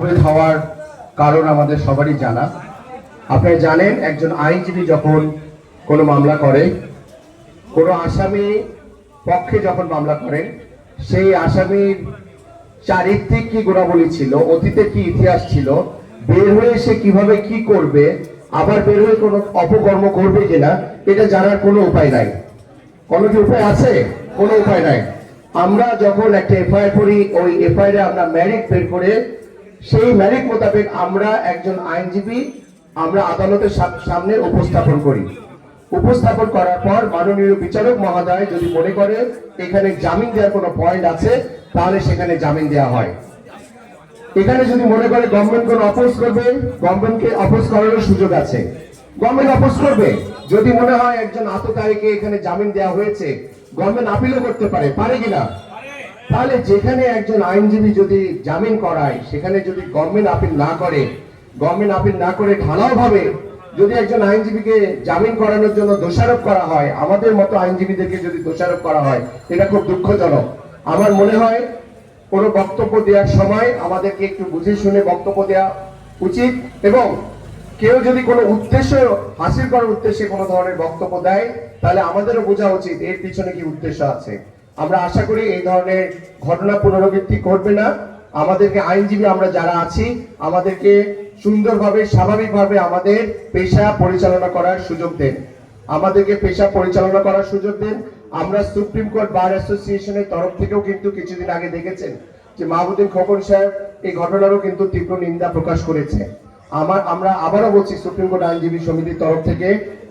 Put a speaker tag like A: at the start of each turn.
A: হওয়ার কারণ আমাদের সবারই জানা। আপনারা জানেন, একজন আইনজীবী যখন কোনো মামলা করে, কোনো আসামি পক্ষে যখন মামলা করেন সেই আসামির চারিত্রিক কি গুণাবলী ছিল, অতীতে কি ইতিহাস ছিল, বের হয়ে সে কীভাবে কি করবে, আবার বের হয়ে কোনো অপকর্ম করবে কিনা, এটা জানার কোনো উপায় নাই। কোনো কি উপায় আছে? কোনো উপায় নাই। আমরা যখন একটা এফআইআর করি, ওই এফআইআর আমরা ম্যারিট বের করে সেই ম্যারিট মোতাবেক আমরা একজন আইনজীবী আমরা আদালতের সামনে উপস্থাপন করি। উপস্থাপন করার পর মাননীয় বিচারক মহোদয় যদি মনে করে এখানে জামিন দেওয়ার কোনো পয়েন্ট আছে, তাহলে সেখানে জামিন দেওয়া হয়। এখানে যদি মনে করে গভর্নমেন্ট কোন অপোজ করবে গভর্নমেন্টকে অপোজ করারও সুযোগ আছে। গভর্নমেন্ট অপোজ করবে। যদি মনে হয় একজন আততায়ীকে এখানে জামিন দেওয়া হয়েছে গভর্নমেন্ট আপিলও করতে পারে পারে কিনা? তাহলে যেখানে একজন আইনজীবী যদি জামিন করায়, সেখানে যদি গভর্নমেন্ট আপিল না করে গভর্নমেন্ট আপিল না করে ঢালাও ভাবে, যদি একজন আইনজীবীকে জামিন করানোর জন্য দোষারোপ করা হয়, আমাদের মতো আইনজীবীদেরকে যদি দোষারোপ করা হয়, এটা খুব দুঃখজনক। আমার মনে হয় কোনো বক্তব্য দেওয়ার সময় আমাদেরকে একটু বুঝে শুনে বক্তব্য দেওয়া উচিত এবং কেউ যদি কোনো উদ্দেশ্য, হাসিল করার উদ্দেশ্যে কোনো ধরনের বক্তব্য দেয়, তাহলে আমাদেরও বোঝা উচিত এর পিছনে কি উদ্দেশ্য আছে। আমরা আশা করি এই ধরনের ঘটনা পুনরাবৃত্তি করবে না। আমাদেরকে আইনজীবী আমরা যারা আছি, আমাদেরকে সুন্দরভাবে, স্বাভাবিকভাবে আমাদের পেশা পরিচালনা করার সুযোগ দেন। আমাদেরকে পেশা পরিচালনা করার সুযোগ দেন। আমরা সুপ্রিম কোর্ট বার অ্যাসোসিয়েশনের তরফ থেকেও কিন্তু কিছুদিন আগে দেখেছেন যে মাহবুদ্দিন খোকন সাহেব এই ঘটনারও কিন্তু তীব্র নিন্দা প্রকাশ করেছে আমার, আমরা আবারও বলছি, সুপ্রিম কোর্ট আইনজীবী সমিতির তরফ থেকে